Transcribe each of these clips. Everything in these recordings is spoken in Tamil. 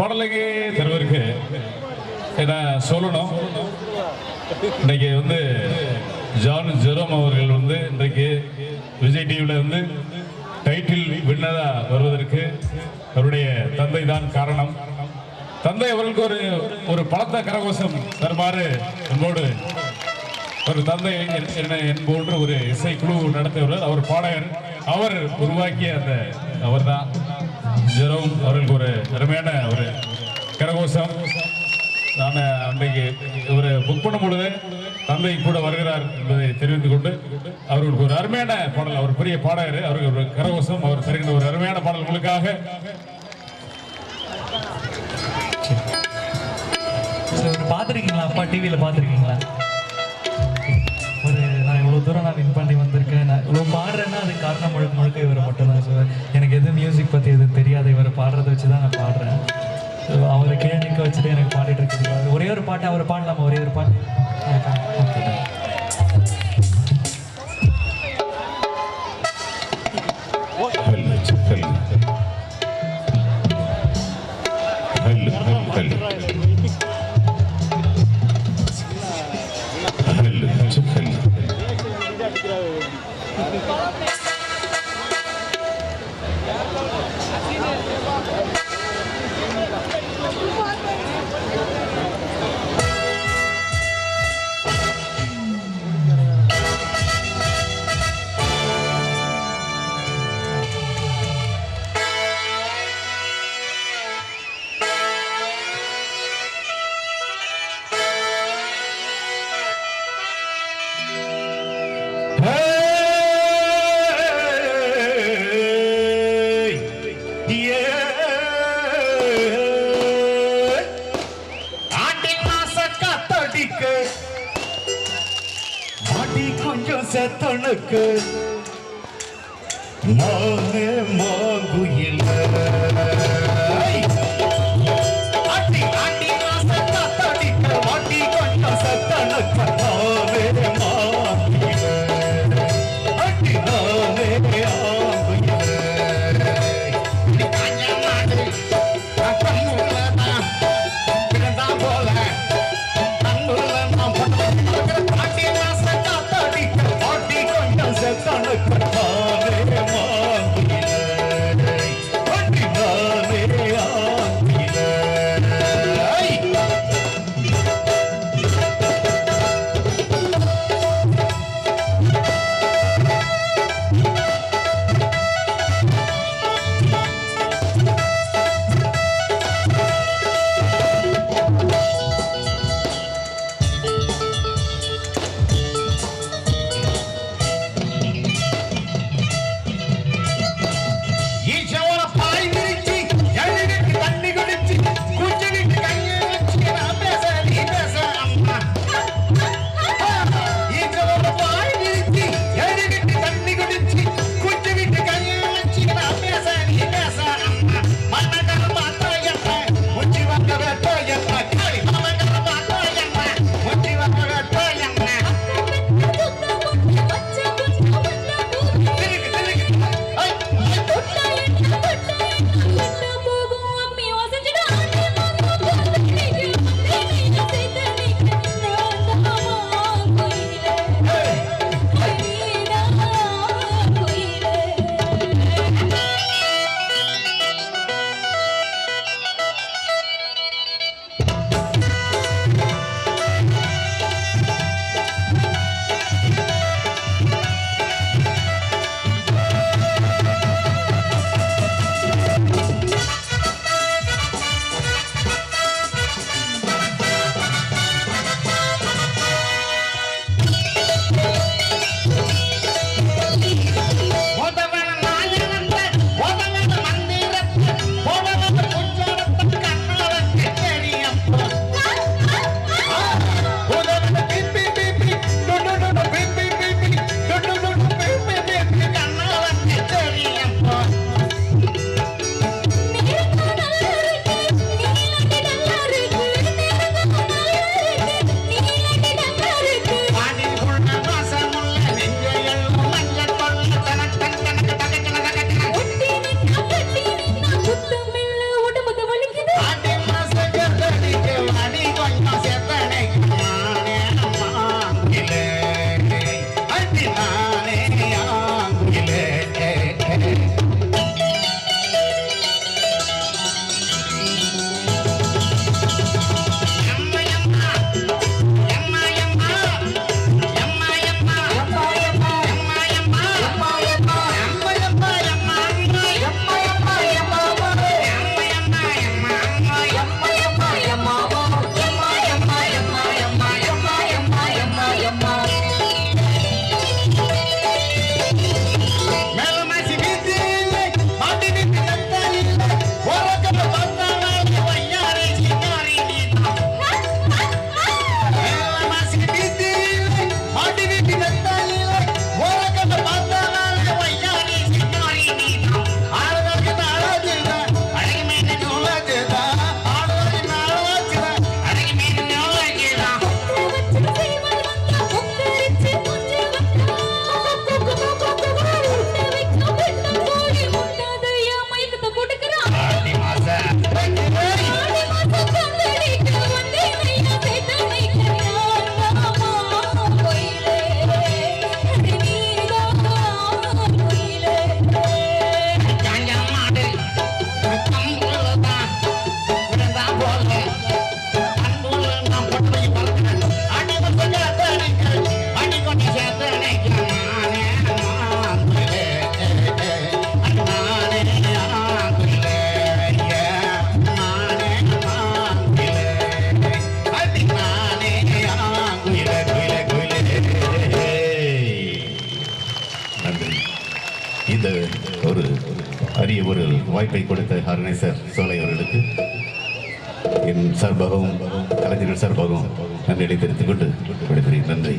பாடலுக்கு தருவருக்கு என்ன சொல்லணும். இன்னைக்கு வந்து ஜான் ஜெரோம் அவர்கள் வந்து இன்றைக்கு விஜய் டிவியில் வந்து டைட்டில் வின்னராக வருவதற்கு அவருடைய தந்தை தான் காரணம். தந்தை அவர்களுக்கு ஒரு ஒரு பலத்த கரகோஷம் தருமாறு என்போடு ஒரு தந்தை என்- என்ன என்போன்று ஒரு இசை குழு நடத்தியவர் அவர் பாடகர் அவர் உருவாக்கிய அந்த அவர் தான் ஜெரோம் அவர்களுக்கு ஒரு அருமையான ஒரு கரகோஷம். நான் அன்றைக்கு இவரை புக் பண்ணும் பொழுது தந்தை கூட வருகிறார் என்பதை தெரிவித்து கொண்டு அவர்களுக்கு ஒரு அருமையான பாடல் அவர் பெரிய பாடகர் அவருக்கு ஒரு கரகோஷம் அவர் தருகின்ற ஒரு அருமையான பாடல் உங்களுக்காக. சரி பார்த்துருக்கீங்களா? அப்பா டிவியில் பார்த்துருக்கீங்களா? ஒரு நான் இவ்வளோ தூரம் நான் வின் பண்ணி வந்திருக்கேன். நான் இவ்வளோ பாடுறேன்னா அது காரணம் முழுக்க முழுக்க இவர் மட்டும்தான். வச்சுட்டு எனக்கு பாடிட்டு இருக்கிறது ஒரே ஒரு பாட்டு அவர் பாடலாமா? ஒரே ஒரு பாட்டு. ஓகே. ஆண்டி கொஞ்சம் செத்தனுக்கு மானே மாங்குயில் Acaba ஒரு வாய்ப்பை கொடுத்த ஆர்கனைசர் சோலை அவர்களுக்கு. என் சார்பாகவும் கலைஞர்கள் சார்பாகவும் நன்றிகளை தெரிவித்துக் கொண்டு விடுகிறேன் நன்றி.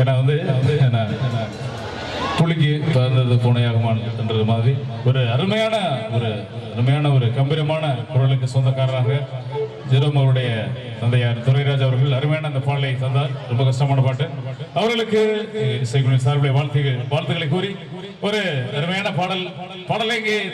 ஏன்னா வந்து வந்து என்ன என்ன, புலிக்கு பிறந்தது பூனையாகுமான் என்றது மாதிரி ஒரு அருமையான ஒரு அருமையான ஒரு கம்பீரமான குரலுக்கு சொந்தக்காரராக ஜெரோம் அவருடைய தந்தையார் துரைராஜ் அவர்கள் அருமையான அந்த பாடலை தந்தார். ரொம்ப கஷ்டமான பாட்டு. அவர்களுக்கு இசைக்குழு சார்புடைய வாழ்த்துகள் வாழ்த்துக்களை கூறி ஒரு அருமையான பாடல் பாடலை